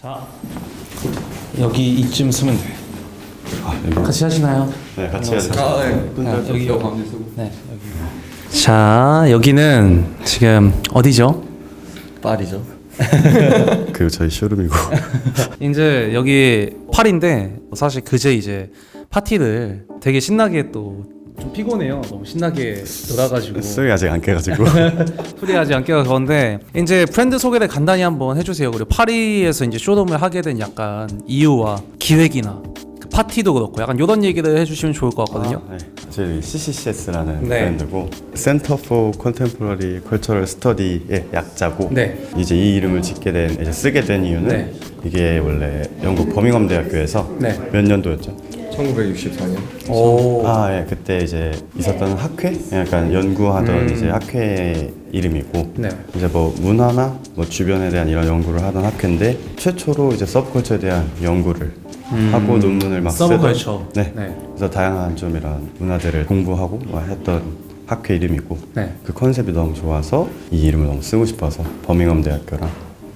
자 여기 이쯤 쓰면 돼. 같이 하시나요? 네, 같이 해야 돼요. 아, 네. 아, 여기 저 여기. 네 여기. 자 여기는 지금 어디죠? 파리죠. 그 저희 쇼룸이고. 이제 여기 파리인데 사실 그제 이제 파티를 되게 신나게 또 좀 피곤해요. 너무 신나게 놀아가지고 술이 아직 안 깨가지고. 풀이하지 않게가 그런데 이제 프렌드 소개를 간단히 한번 해주세요. 그리고 파리에서 이제 쇼룸을 하게 된 약간 이유와 기획이나 그 파티도 그렇고 약간 이런 얘기를 해주시면 좋을 것 같거든요. 네. 저희 CCCS라는 네. 브랜드고 Center for Contemporary Cultural Study의 약자고 네. 이제 이 이름을 짓게 된 이제 쓰게 된 이유는 네. 이게 원래 영국 버밍엄 대학교에서 네. 몇 년도였죠? 1964년. 오. 아, 예. 그때 이제 있었던 학회? 약간 연구하던 음. 이제 학회 이름이고 네. 이제 뭐 문화나 뭐 주변에 대한 이런 연구를 하던 학회인데 최초로 이제 서브컬처에 대한 연구를 하고 논문을 막 음. 서브컬처. 쓰던 네. 네. 그래서 다양한 좀 이런 문화들을 공부하고 막 했던 학회 이름이고 네. 그 컨셉이 너무 좋아서 이 이름을 너무 쓰고 싶어서 버밍엄 대학교랑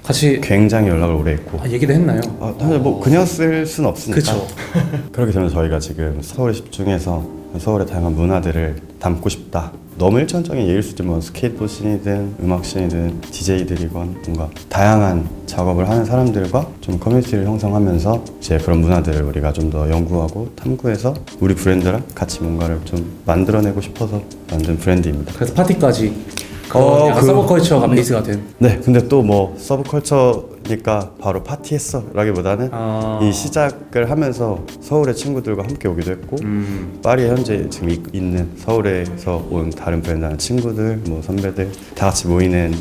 같이 굉장히 연락을 오래 했고 아, 얘기도 했나요? 아, 사실 뭐 그냥 쓸 수는 없으니까 그쵸. 그렇게 되면 저희가 지금 서울에 집중해서 서울의 다양한 문화들을 담고 싶다. 너무 일천적인 예일 수지 뭐 스케이트보드 씬이든 음악 씬이든 DJ들이건 뭔가 다양한 작업을 하는 사람들과 좀 커뮤니티를 형성하면서 이제 그런 문화들을 우리가 좀 더 연구하고 탐구해서 우리 브랜드랑 같이 뭔가를 좀 만들어내고 싶어서 만든 브랜드입니다. 그래서 파티까지 그 어, 약간 그- 서브컬처가 베이스가 된. 네, 근데 또 뭐 서브컬처니까 바로 파티했어라기보다는 아. 이 시작을 하면서 서울의 친구들과 함께 오기도 했고 음. 파리에 현재 지금 이- 있는 서울에서 온 다른 브랜드하는 친구들, 뭐 선배들 다 같이 모이는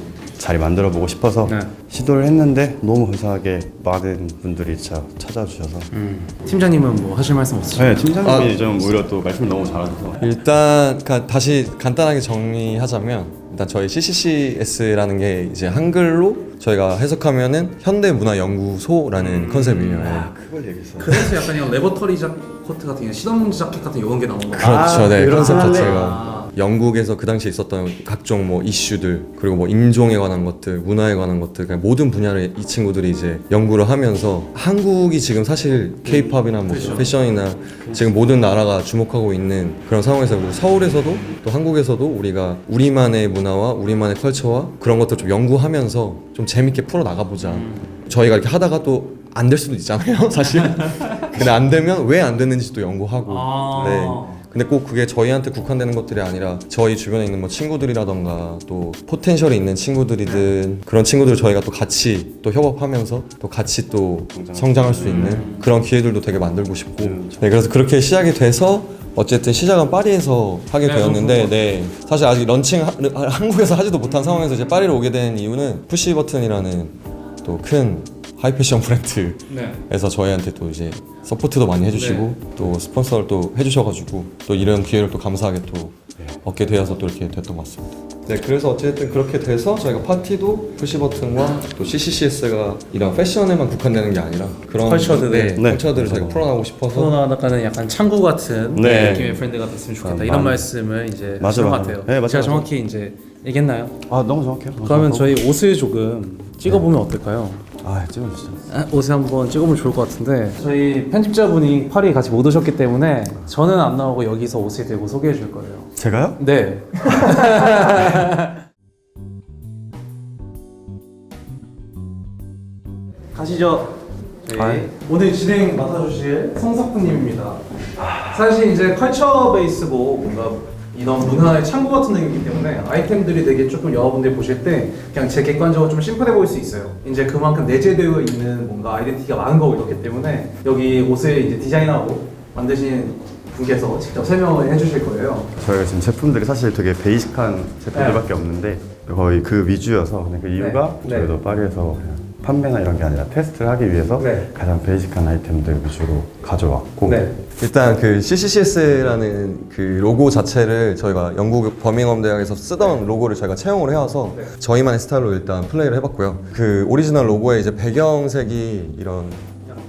자리 만들어 보고 싶어서 네. 시도를 했는데 너무 감사하게 많은 분들이 찾아주셔서 음. 팀장님은 뭐 하실 말씀 없으세요? 네, 팀장님이 좀 오히려 또 말씀 너무 잘하셔서 일단 가- 다시 간단하게 정리하자면 일단 저희 CCCS라는 게 이제 한글로 저희가 해석하면은 현대문화연구소라는 컨셉이에요. 예. 그걸 얘기했어 그래서 약간 이런 레버터리 자 코트 같은 게 실험 자켓 같은 이런 게 나온 거예요. 그렇죠, 아, 네 그런 컨셉 할래? 자체가 아. 영국에서 그 당시에 있었던 각종 뭐 이슈들 그리고 뭐 인종에 관한 것들, 문화에 관한 것들 그냥 모든 분야를 이 친구들이 이제 연구를 하면서 한국이 지금 사실 K-팝이나 뭐 패션이나 지금 모든 나라가 주목하고 있는 그런 상황에서 그리고 서울에서도 또 한국에서도 우리가 우리만의 문화와 우리만의 컬처와 그런 것들 좀 연구하면서 좀 재밌게 풀어 나가보자. 저희가 이렇게 하다가 또 안 될 수도 있잖아요, 사실. 근데 안 되면 왜 안 됐는지 또 연구하고. 아. 네. 근데 꼭 그게 저희한테 국한되는 것들이 아니라 저희 주변에 있는 뭐 친구들이라던가 또 포텐셜이 있는 친구들이든 그런 친구들 저희가 또 같이 또 협업하면서 또 같이 또 성장할 수 있는 그런 기회들도 되게 만들고 싶고. 네 그래서 그렇게 시작이 돼서 어쨌든 시작은 파리에서 하게 네, 되었는데 네 사실 아직 런칭 하- 한국에서 하지도 못한 상황에서 이제 파리를 오게 된 이유는 푸시 버튼이라는 또 큰 하이패션 브랜드 네. 에서 저희한테 또 이제 서포트도 많이 해주시고 또 스폰서를 또 해주셔가지고 또 이런 기회를 또 감사하게 또 얻게 되어서 또 이렇게 됐던 것 같습니다. 네, 그래서 어쨌든 그렇게 돼서 저희가 파티도 푸시 버튼과 또 CCCS가 이런 패션에만 국한되는 게 아니라 그런 컬처들. 네, 네. 컬처들을 저희가 풀어나가고 싶어서 코로나가는 약간 창구 같은 네. 느낌의 브랜드가 됐으면 좋겠다 아, 이런 맞- 말씀을 이제 맞아, 하신 것 맞아. 같아요. 네, 맞아, 제가 맞아. 정확히 이제 얘기했나요? 아 너무 정확해요 너무 그러면 정확하고. 저희 옷을 조금 찍어보면 어떨까요? 아 찍어주시죠 아, 옷을 한번 찍어보면 좋을 것 같은데 저희 편집자분이 파리에 같이 못 오셨기 때문에 저는 안 나오고 여기서 옷을 들고 소개해 줄 거예요. 제가요? 네. 가시죠. 저희 아이. 오늘 진행 맡아주실 성석구님입니다. 사실 이제 컬처 베이스고 뭔가 이런 문화의 창구 같은 느낌이기 때문에 아이템들이 되게 조금 여러분들이 보실 때 그냥 제 객관적으로 좀 심플해 보일 수 있어요. 이제 그만큼 내재되어 있는 뭔가 아이덴티티가 많은 거고 이렇기 때문에 여기 옷을 이제 디자인하고 만드신 분께서 직접 설명을 해주실 거예요. 저희가 지금 제품들이 사실 되게 베이직한 제품들밖에 없는데 거의 그 위주여서 그 이유가 네. 저희도 파리에서 그냥 판매나 이런 게 아니라 테스트를 하기 위해서 네. 가장 베이직한 아이템들 위주로 가져왔고 네. 일단 그 CCCS라는 그 로고 자체를 저희가 영국 버밍엄 대학에서 쓰던 로고를 저희가 채용을 해와서 네. 저희만의 스타일로 일단 플레이를 해봤고요. 그 오리지널 로고의 이제 배경색이 이런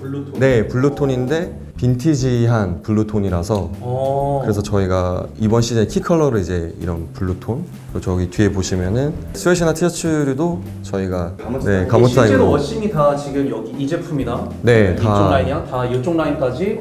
블루톤. 네 블루톤인데 빈티지한 블루톤이라서 어. 그래서 저희가 이번 시즌 키 컬러를 이제 이런 블루톤 그리고 저기 뒤에 보시면은 스웨시나 티셔츠도 저희가 네 이게 실제로 워싱이 다 지금 여기 이 제품이나 네, 이쪽 다. 라인이랑 다 이쪽 라인까지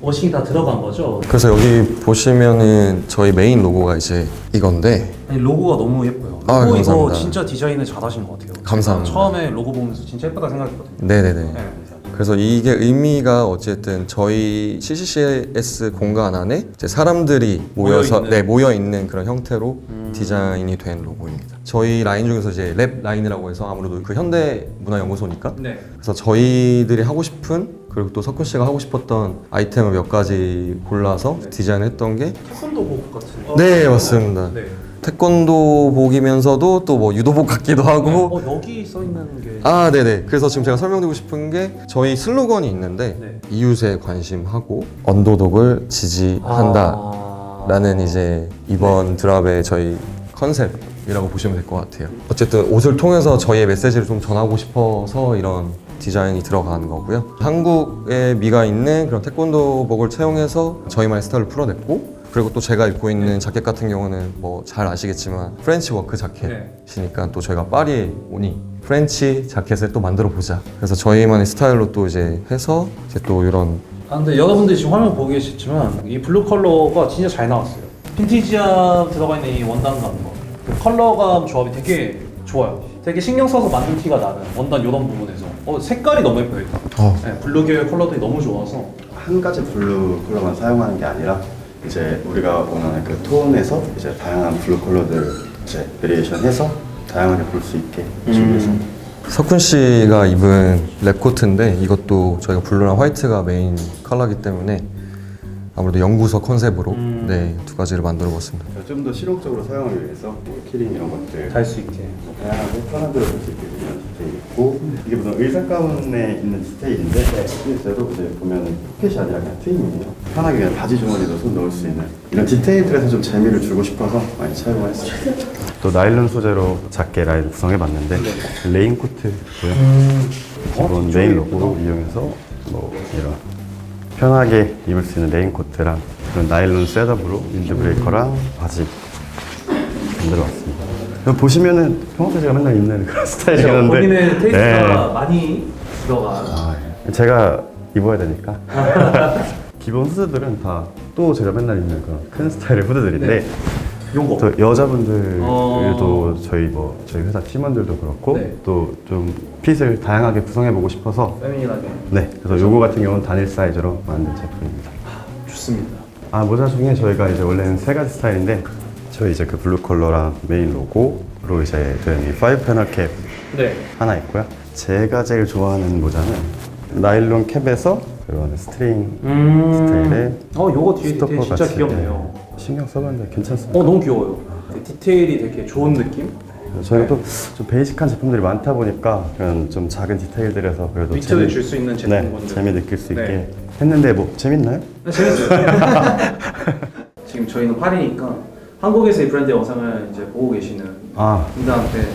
워싱이 다 들어간 거죠. 그래서 여기 보시면은 저희 메인 로고가 이제 이건데 아니, 로고가 너무 예뻐요. 아, 로고 이거 감사합니다. 진짜 디자인을 잘하신 것 같아요. 감사합니다. 처음에 로고 보면서 진짜 예쁘다 생각했거든요. 네네네 네. 그래서 이게 의미가 어쨌든 저희 CCCS 공간 안에 이제 사람들이 모여서 모여있는. 네 모여 있는 그런 형태로 디자인이 된 로고입니다. 저희 라인 중에서 이제 랩 라인이라고 해서 아무래도 그 현대 문화 연구소니까 네. 그래서 저희들이 하고 싶은 그리고 또 석훈 씨가 하고 싶었던 아이템을 몇 가지 골라서 디자인했던 게 태권도복 같은. 네, 맞습니다. 네. 태권도복이면서도 또 뭐 유도복 같기도 하고 어 여기 써 있는 게. 아 네네 그래서 지금 제가 설명드리고 싶은 게 저희 슬로건이 있는데 네. 이웃에 관심하고 언도독을 지지한다 아. 라는 이제 이번 드랍의 저희 컨셉이라고 보시면 될 것 같아요 어쨌든 옷을 통해서 저희의 메시지를 좀 전하고 싶어서 이런 디자인이 들어가는 거고요 한국에 미가 있는 그런 태권도복을 채용해서 저희만의 스타일을 풀어냈고 그리고 또 제가 입고 있는 자켓 같은 경우는 뭐 잘 아시겠지만 프렌치 워크 자켓이니까 또 저희가 파리에 오니 프렌치 자켓을 또 만들어 보자 그래서 저희만의 스타일로 또 이제 해서 이제 또 이런 아 근데 여러분들이 지금 화면 보고 계시지만 이 블루 컬러가 진짜 잘 나왔어요. 빈티지함 들어가 있는 이 원단감과 그 컬러감 조합이 되게 좋아요. 되게 신경 써서 만든 티가 나는 원단 이런 부분에서 어 색깔이 너무 예뻐요. 일단. 어. 네, 블루 계열 컬러들이 너무 좋아서 한 가지 블루 컬러만 사용하는 게 아니라 이제 우리가 원하는 그 톤에서 이제 다양한 블루 컬러들 이제 베리에이션 해서 다양하게 볼 수 있게 준비해서 석훈 씨가 입은 랩 코트인데 이것도 저희가 블루랑 화이트가 메인 컬러기 때문에 아무래도 연구소 컨셉으로 음. 네 두 가지를 만들어 봤습니다. 좀 더 실용적으로 사용하기 위해서 뭐 키링 이런 것들. 달수 있게. 다양하게 편한 대로 볼수 있게 이런 디테일 있고 이게 무슨 의상 가운에 있는 디테일인데 실제로 이제 보면 포켓이 아니라 그냥 트임이에요. 편하게 그냥 바지 주머니도 손 넣을 수 있는 이런 디테일들에서 좀 재미를 주고 싶어서 많이 사용을 했어요 또 나일론 소재로 작게 라인 구성해봤는데 레인코트고요. 기본 메인 로고로 이용해서 뭐 이런 편하게 입을 수 있는 레인코트랑 그런 나일론 셋업으로 윈드브레이커랑 바지 만들어봤습니다. 여기 보시면은 평소에 제가 맨날 입는 그런 스타일이긴 한데 본인의 테이스트가 네. 많이 들어가. 아, 예. 제가 입어야 되니까 기본 후드들은 다 또 제가 맨날 입는 그런 큰 스타일의 후드들인데 네. 요거. 또 여자분들도 어. 저희 뭐 저희 회사 팀원들도 그렇고 네. 또 좀 핏을 다양하게 구성해 보고 싶어서 페미닌하게. 네 그래서 요거 같은 경우는 단일 사이즈로 만든 제품입니다. 좋습니다. 아 모자 중에 저희가 이제 원래는 세 가지 스타일인데 저희 이제 그 블루 컬러랑 메인 로고로 이제 된 이 파이브 패널 캡 네. 하나 있고요. 제가 제일 좋아하는 모자는 나일론 캡에서 그런 스트링 음. 스타일의 어 요거 뒤에 디테일 스토퍼 진짜 같이 귀엽네요. 네, 신경 써봤는데 괜찮습니다. 어 너무 귀여워요. 그 디테일이 되게 좋은 느낌? 저희가 또 좀 베이직한 제품들이 많다 보니까 그런 좀 작은 디테일들에서 그래도 위트를 줄 수 있는 네, 제품군들. 재미 느낄 수 있게 네. 했는데 뭐 재밌나요? 네, 재밌어요. 지금 저희는 파리니까 한국에서 이 브랜드 영상을 이제 보고 계시는 아 분들한테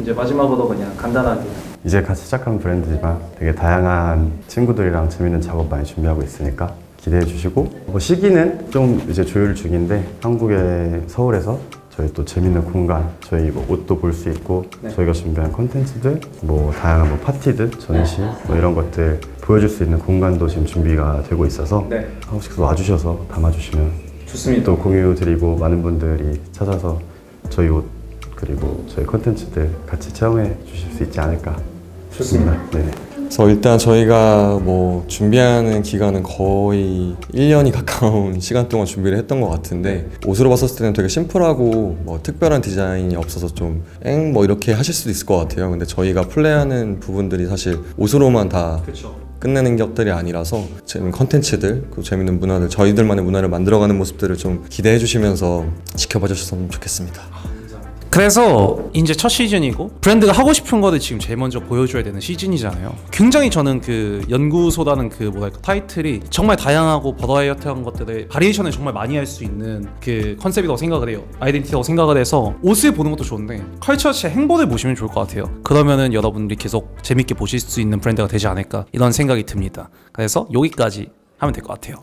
이제 마지막으로 그냥 간단하게 이제 같이 시작한 브랜드지만 되게 다양한 친구들이랑 재밌는 작업 많이 준비하고 있으니까 기대해 주시고 뭐 시기는 좀 이제 조율 중인데 한국의 서울에서 저희 또 재밌는 공간 저희 뭐 옷도 볼 수 있고 네. 저희가 준비한 컨텐츠들 뭐 다양한 뭐 파티들 전시 뭐 이런 것들 보여줄 수 있는 공간도 지금 준비가 되고 있어서 네 싶어서 와주셔서 담아주시면 좋습니다. 또 공유 드리고 많은 분들이 찾아서 저희 옷 그리고 저희 컨텐츠들 같이 체험해 주실 수 있지 않을까 좋습니다. 네네. 그래서 일단 저희가 뭐 준비하는 기간은 거의 1년이 가까운 시간 동안 준비를 했던 것 같은데 옷으로 봤었을 때는 되게 심플하고 뭐 특별한 디자인이 없어서 좀 엥 뭐 이렇게 하실 수도 있을 것 같아요. 근데 저희가 플레이하는 부분들이 사실 옷으로만 다 그렇죠. 끝내는 것들이 아니라서 재밌는 컨텐츠들 그리고 재밌는 문화들 저희들만의 문화를 만들어가는 모습들을 좀 기대해 주시면서 지켜봐 주셨으면 좋겠습니다. 그래서 이제 첫 시즌이고 브랜드가 하고 싶은 거를 지금 제일 먼저 보여줘야 되는 시즌이잖아요. 굉장히 저는 그 연구소라는 그 뭐랄까 타이틀이 정말 다양하고 버라이어티한 것들의 바리에이션을 정말 많이 할 수 있는 그 컨셉이라고 생각을 해요. 아이덴티티라고 생각을 해서 옷을 보는 것도 좋은데 컬처 자체 행보를 보시면 좋을 것 같아요. 그러면은 여러분들이 계속 재밌게 보실 수 있는 브랜드가 되지 않을까 이런 생각이 듭니다. 그래서 여기까지 하면 될 것 같아요.